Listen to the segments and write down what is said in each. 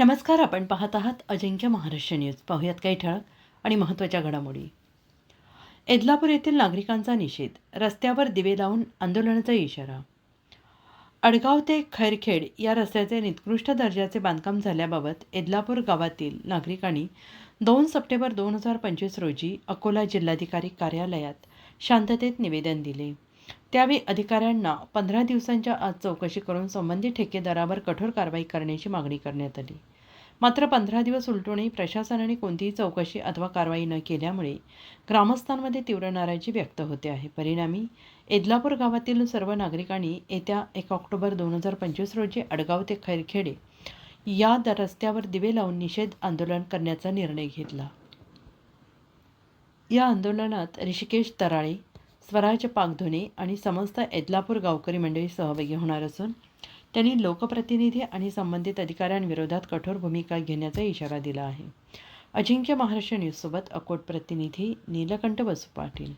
नमस्कार आपण पाहत आहात अजिंक्य महाराष्ट्र न्यूज. पाहूयात काही ठळक आणि महत्त्वाच्या घडामोडी. एदलापूर येथील नागरिकांचा निषेध. रस्त्यावर दिवे लावून आंदोलनाचा इशारा. अडगाव ते खैरखेड या रस्त्याचे निकृष्ट दर्जाचे बांधकाम झाल्याबाबत एदलापूर गावातील नागरिकांनी दोन सप्टेंबर दोन हजार पंचवीस रोजी अकोला जिल्हाधिकारी कार्यालयात शांततेत निवेदन दिले. त्यावेळी अधिकाऱ्यांना पंधरा दिवसांच्या आत चौकशी करून संबंधित ठेकेदारावर कठोर कारवाई करण्याची मागणी करण्यात आली. मात्र पंधरा दिवस उलटूनही प्रशासनाने कोणतीही चौकशी अथवा कारवाई न केल्यामुळे ग्रामस्थांमध्ये तीव्र नाराजी व्यक्त होते आहे. परिणामी एदलापूर गावातील सर्व नागरिकांनी येत्या एक ऑक्टोबर दोन हजार पंचवीस रोजी अडगाव ते खैरखेडे या रस्त्यावर दिवे लावून निषेध आंदोलन करण्याचा निर्णय घेतला. या आंदोलनात ऋषिकेश तराळे स्वराज पागधोने आणि समस्त एदलापूर गावकरी मंडळी सहभागी होणार असून त्यांनी लोकप्रतिनिधी आणि संबंधित अधिकाऱ्यांविरोधात कठोर भूमिका घेण्याचा इशारा दिला आहे. अजिंक्य महाराष्ट्र न्यूजसोबत अकोट प्रतिनिधी नीलकंठ बसू पाटील.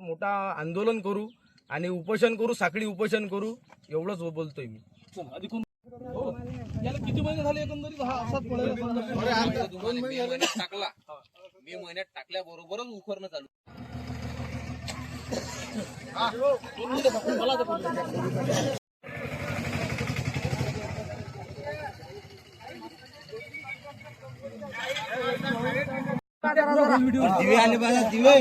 मोठा आंदोलन करू आणि उपोषण करू साखळी उपोषण करू एवढंच बोलतोय मी. याला किती महिने झाले एकंदरीत? हा असाच टाकला. मे महिन्यात टाकल्या बरोबरच उखरणं चालू. दिवे आले बघा दिवे.